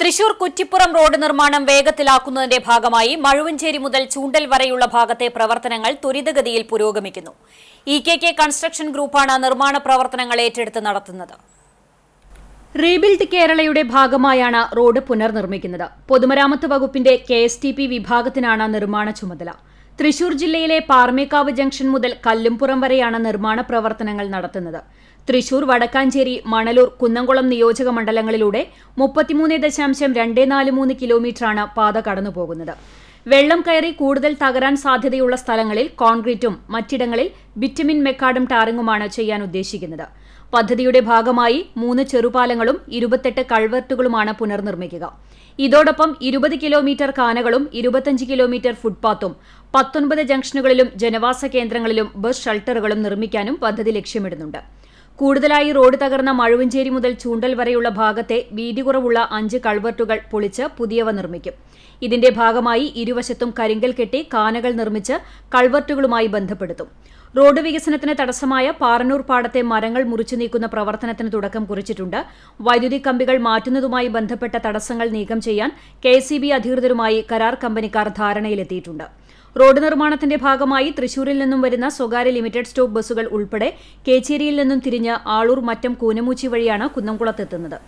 Thrissur Kuttippuram road നിർമ്മാണം വേഗത്തിലാക്കുന്നതിന്റെ ഭാഗമായി മഴുവഞ്ചേരി മുതൽ ചൂണ്ടൽ വരെയുള്ള ഭാഗത്തെ പ്രവർത്തനങ്ങൾ ത്വരിതഗതിയിൽ പുരോഗമിക്കുന്നു. ഇ കെ കെ കൺസ്ട്രക്ഷൻ ഗ്രൂപ്പാണ് നിർമ്മാണ പ്രവർത്തനങ്ങൾ ഏറ്റെടുത്ത് നടത്തുന്നത്. റീബിൽഡ് കേരളയുടെ ഭാഗമായാണ് റോഡ് പുനർനിർമ്മിക്കുന്നത്. പൊതുമരാമത്ത് വകുപ്പിന്റെ കെ എസ് ടി പി വിഭാഗത്തിനാണ് നിർമ്മാണ ചുമതല. തൃശൂർ ജില്ലയിലെ പാർമേക്കാവ് ജംഗ്ഷൻ മുതൽ കല്ലുംപുറം വരെയാണ് നിർമ്മാണ പ്രവർത്തനങ്ങൾ നടത്തുന്നത്. തൃശൂർ വടക്കാഞ്ചേരി മണലൂർ കുന്നംകുളം നിയോജക മണ്ഡലങ്ങളിലൂടെ മുപ്പത്തിമൂന്ന് ദശാംശം രണ്ട് നാല് മൂന്ന് കിലോമീറ്ററാണ് പാത കടന്നുപോകുന്നത്. വെള്ളം കയറി കൂടുതൽ തകരാൻ സാധ്യതയുള്ള സ്ഥലങ്ങളിൽ കോൺക്രീറ്റും മറ്റിടങ്ങളിൽ ബിറ്റമിൻ മെക്കാഡും ടാറിങ്ങുമാണ് ചെയ്യാൻ ഉദ്ദേശിക്കുന്നത്. പദ്ധതിയുടെ ഭാഗമായി മൂന്ന് ചെറുപാലങ്ങളും ഇരുപത്തെട്ട് കൾവർട്ടുകളുമാണ് പുനർനിർമ്മിക്കുക. ഇതോടൊപ്പം ഇരുപത് കിലോമീറ്റർ കാനകളും ഇരുപത്തഞ്ച് കിലോമീറ്റർ ഫുട്പാത്തും പത്തൊൻപത് ജംഗ്ഷനുകളിലും ജനവാസ കേന്ദ്രങ്ങളിലും ബസ് ഷെൽട്ടറുകളും നിർമ്മിക്കാനും പദ്ധതി ലക്ഷ്യമിടുന്നുണ്ട്. കൂടുതലായി റോഡ് തകർന്ന മഴുവഞ്ചേരി മുതൽ ചൂണ്ടൽ വരെയുള്ള ഭാഗത്തെ വീതി കുറവുള്ള അഞ്ച് കൾവർട്ടുകൾ പൊളിച്ച് പുതിയവ നിർമ്മിക്കും. ഇതിന്റെ ഭാഗമായി ഇരുവശത്തും കരിങ്കൽ കെട്ടി കാനകൾ നിർമ്മിച്ച് കൾവർട്ടുകളുമായി ബന്ധപ്പെടുത്തും. റോഡ് വികസനത്തിന് തടസ്സമായ പാറന്നൂർ പാടത്തെ മരങ്ങൾ മുറിച്ചു നീക്കുന്ന പ്രവർത്തനത്തിന് തുടക്കം കുറിച്ചിട്ടുണ്ട്. വൈദ്യുതി കമ്പികൾ മാറ്റുന്നതുമായി ബന്ധപ്പെട്ട തടസ്സങ്ങൾ നീക്കം ചെയ്യാൻ കെ അധികൃതരുമായി കരാർ കമ്പനിക്കാർ ധാരണയിലെത്തിയിട്ടുണ്ട്. റോഡ് നിർമ്മാണത്തിന്റെ ഭാഗമായി തൃശൂരിൽ നിന്നും വരുന്ന സ്വകാര്യ ലിമിറ്റഡ് സ്റ്റോപ്പ് ബസ്സുകൾ ഉൾപ്പെടെ കേച്ചേരിയിൽ നിന്നും തിരിഞ്ഞ് ആളൂർ മറ്റം കൂനമൂച്ചി വഴിയാണ് കുന്നംകുളത്തെത്തുന്നത്